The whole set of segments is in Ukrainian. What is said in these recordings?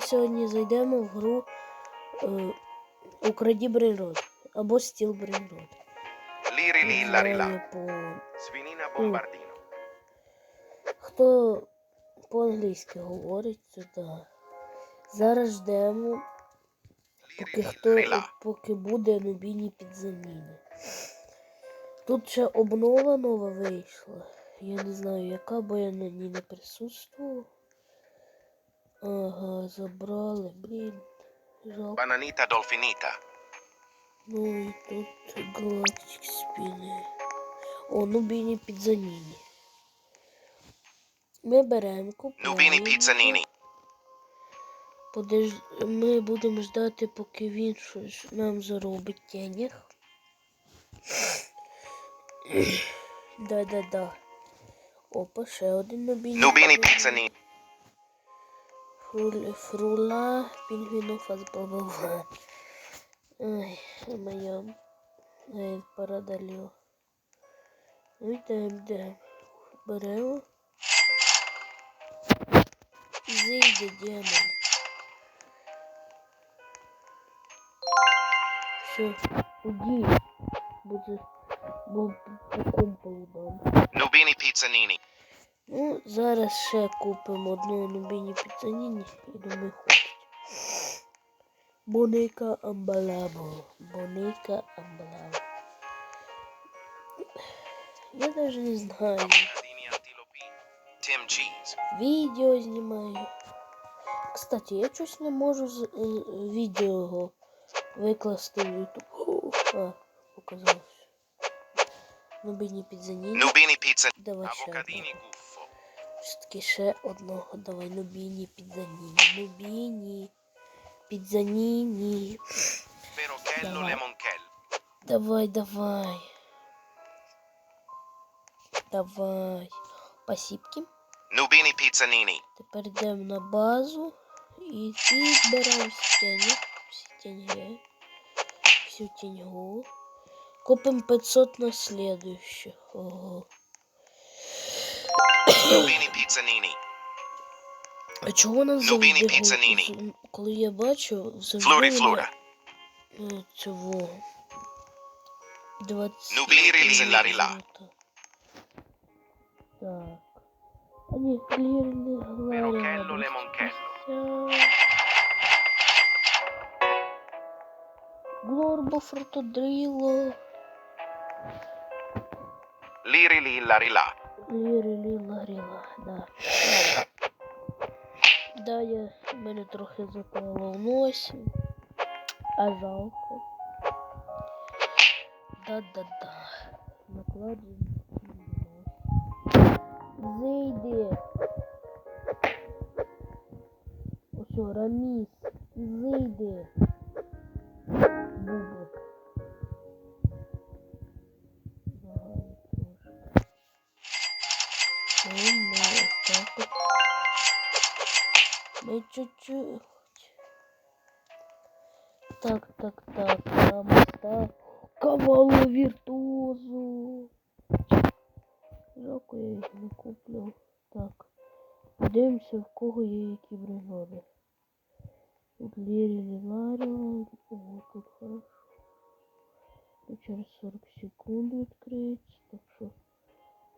Сьогодні зайдемо в гру е, Украді Брейнрод або Стіл ri по... Bombardino. Хто по-англійськи говорить, то да. Зараз ждемо, поки хто поки буде нубійні підзаміни. Тут ще обнова нова вийшла. Я не знаю яка, бо я на ній не присутствував. Ага, забрали, блін. Жалко. Bananita dolfinita. Ну і тут галактик спіни. О, нубіні підзаміни. Ми беремо купуємо. Nubini pizzanini. Подож... Ми будемо ждати, поки він щось нам заробить денег. Да-да-да. Опа, ще один нубіні. Nubini pizzanini. Фрула, пінгвіну фазбабава. Ай, моя. Парадалю. Ну йдемо, йдемо. Беремо. Зійде демон. Все, уйди. Буде, бо по компу дам. Nubini pizzanini. Ну, зараз ще купимо одну нубіні піцаніні і думаю хватить. Боника амбалабо. Боника амбалабо. Я даже не знаю. Відео знімаю. Кстати, я щось не можу з, е, відео викласти в YouTube. А, показалось. Нубіні піцаніні. Nubini pizza. Давай ще. Все-таки ще одного давай. Нубіні підзаніні. Нубіні. Підзаніні. Perochello Давай. Давай, давай. Давай. Спасибки. Nubini pizzanini. Тепер йдемо на базу і збираємо всі. Всі тіньги. Всю тіньгу. Купимо 500 на следующих. Ого. Nubini pizzanini. А чого вона Нубіні завжди гу- піцаніні. з- Коли я бачу, завжди Флорі вона, флора. е, цього 20 Нубіні піцеларіла. Так. А ні, клірні Perochello lemoncello. Глорбо фрутодріло. Liri li la ri la. Лірі ліла ріла, да. Да, я мене трохи запало в носі. А жалко. Да-да-да. Накладуємо. Зайди. Ось, Раміс. Зайди. Бубок. Так, так, так, там став кавалу віртуозу. Жалко, я їх не куплю. Так. Подивимося, в кого є які бригади. Тут Лірі Ліларіо. Тут хорошо. Тут через 40 секунд відкриється, так що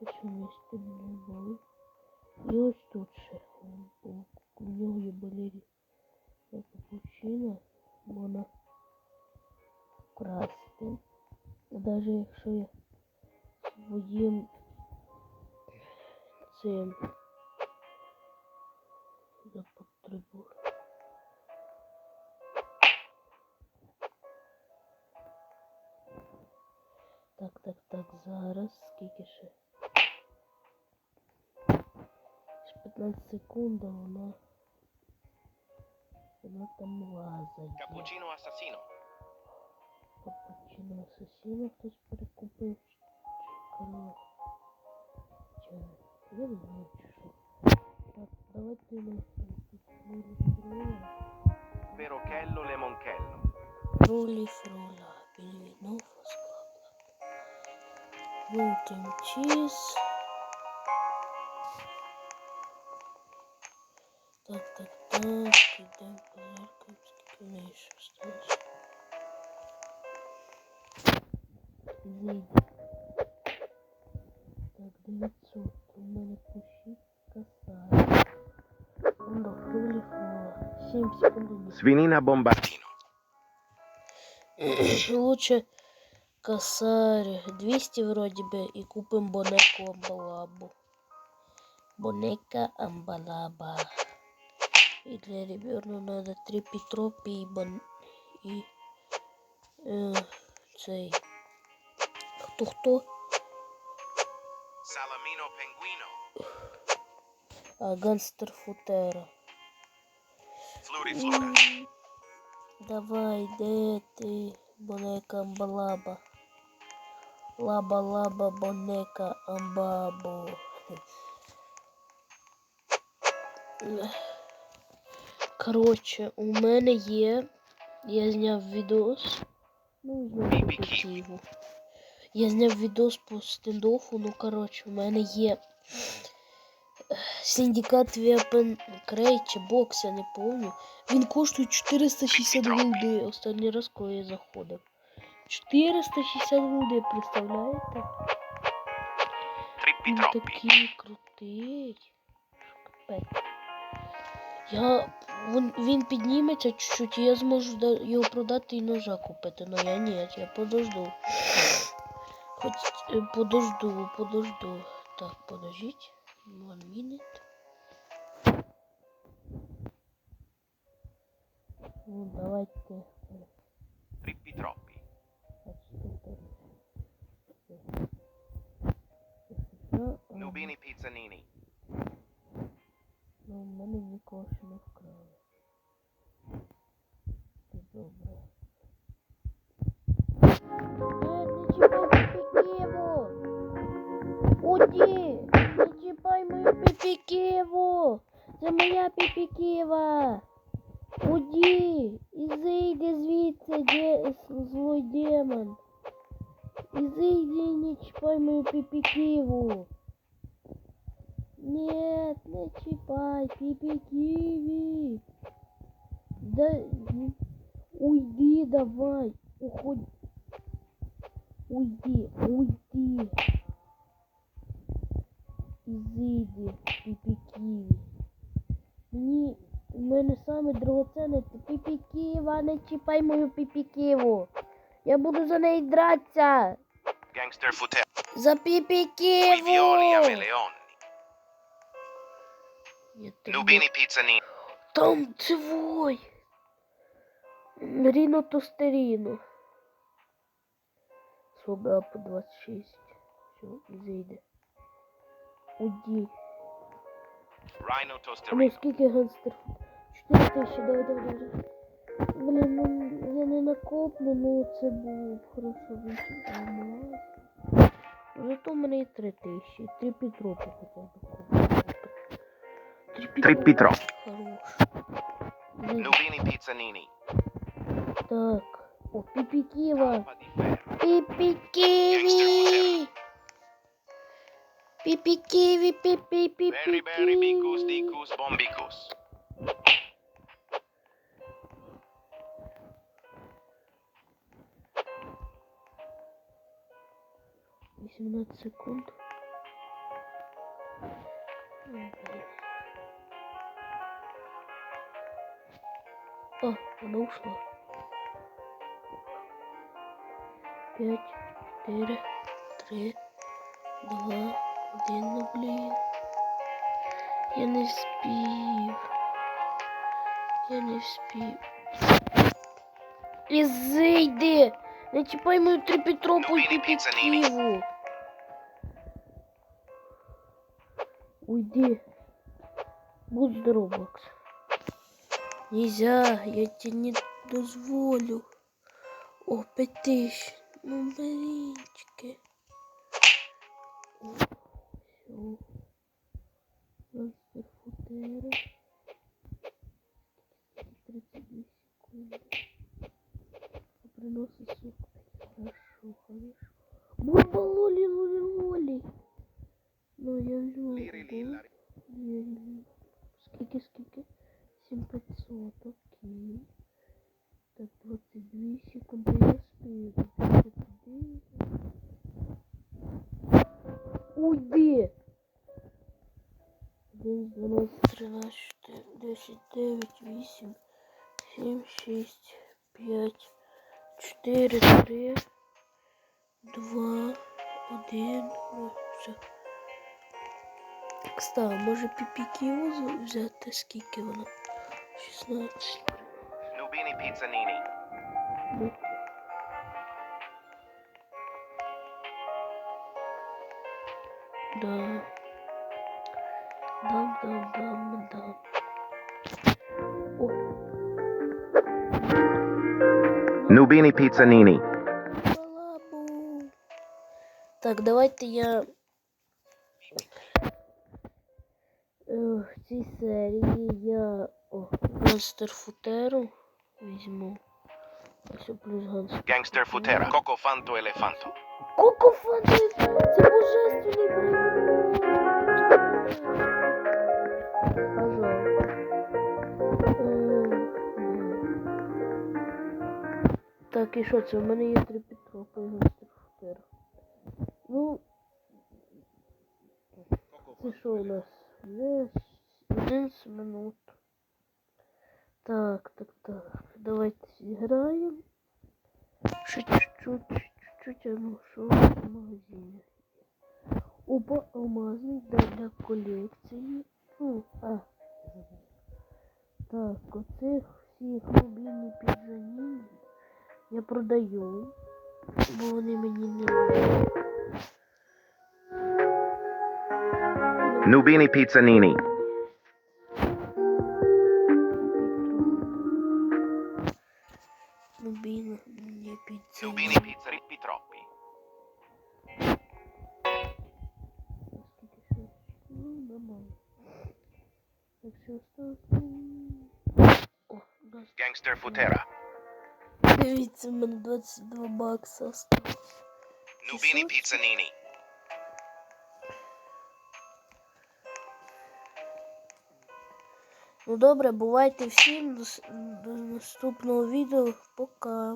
ось місце не були. І ось тут Так, так, так, зараз скільки ще? Ще 15 секунд, а вона. Вона там лазає. Cappuccino assassino. Капучино асасіно хтось перекупив. Чи корова. Я не знаю, що. Так, давайте ми тут реєструємо. Perochello lemoncello. Мультим чиз. Так, так, так. йдемо позиркаємо, скільки в неї ще осталось. Так, 900. У мене пущі касає. Воно приліфнуло. 7 секунд. Svinina Bombardino. Лучше косарь 200 вроде бы и купим бонеку амбалабу. Бонека амбалаба. И для ребенка надо три петропи и бон... и э, цей. Хто? Salamino Penguino. А, гангстер Футера. Flora. М, Давай, де ти, бонека амбалаба? Лаба лаба бонека амбабо. Коротше, у мене є. Я зняв відос. Ну, знову по Я зняв відос по стендофу, ну коротше, у мене є. е, Синдикат Weapon чи бокс, я не помню. Він коштує 460 голди. Останній раз, коли я заходив. 460 голди, представляєте? Trippi Він troppi. такий крутий. Капець. Я... Він, він підніметься чуть-чуть, і я зможу його продати і ножа купити. Но я ні, я подожду. Хоч е, подожду, подожду. Так, подождіть. One minute. Ну, давайте. Trippi troppi. Nubini Pizzanini. Ну, в мене нікого ще не вкрали. Це добре. Е, не чіпай піпіківу! Уді! Не чіпай мою піпіківу! Це моя піпіківа! Уді! І зійди звідси, де злой демон! І зійди, і не чіпай мою піпіківу! Нет, не чипай, пипи киви. Да, уйди давай, уходи. Уйди, уйди. Изыди, пипи киви. Мені, у мене саме драгоценне це пипі не чіпай мою пипі киву. Я буду за неї дратися. За тебе- Nubini Pizzanini. Там цивой. Ріно Тостеріно. Слуга по 26. Все, і зайде. Уйди. Rhino А ну скільки гангстер? 4 тисячі, давай, давай, давай. Блін, ну я не накоплю, но це було б хорошо вийти. Ну, зато в мене і три тисячі. Три пітропи хоча б. Три пітро. Нубіні піцаніні. Так. О, піпіківа. Піпіківі! Піпіківі, піпі, піпі. Бері, бері, бікус, дікус, бомбікус. 17 секунд. О, а, она ушла. 5, 4, 3, 2, 1, ну блин. Я не спів. Я не спів. Ізийди! Не чіпай мою трепетропу і піпітіву. Уйди. Будь здоров, Макс. Нельзя, я тебе не дозволю. О, пять тысяч. Ну, блинчики. О, все. Монстр футера. 32 секунды. А приносы сука. Хорошо, хорошо. Бульба лоли, лоли, лоли. Ну, я ні. Скільки, скільки? 7500. окей. Так, 22 секунди я спію. 59. Уйди! День 12, 13, взяти, скільки воно? 16. Nubini Pizzanini. Ну. Да. Дам, дам, дам, дам. О, Nubini Pizzanini. Так, давайте я е, в цій серії я о, Гангстер Футеру візьму. Ось плюс Гангстер. Gangster Futera. Coco Fanto Elefanto. Коко Фанти, це божественний. Ем, Так, і що це? У мене є три підтропи гостер футера. Ну, це що у нас? Вже 11 минут. Так, так, так. Давайте. Ще чуть-чуть, чуть-чуть, а ну що в магазині? Опа, алмазник да, для колекції. Ну, а. Так, оцих всіх мобільні піджані я продаю, бо вони мені не нужні. Nubini Pizzanini. Ну. Так що осталось? Gangster Futera. Дивіться, в мене 22 бакса осталось. Nubini Що? Ну добре, бувайте всім до наступного відео. Пока.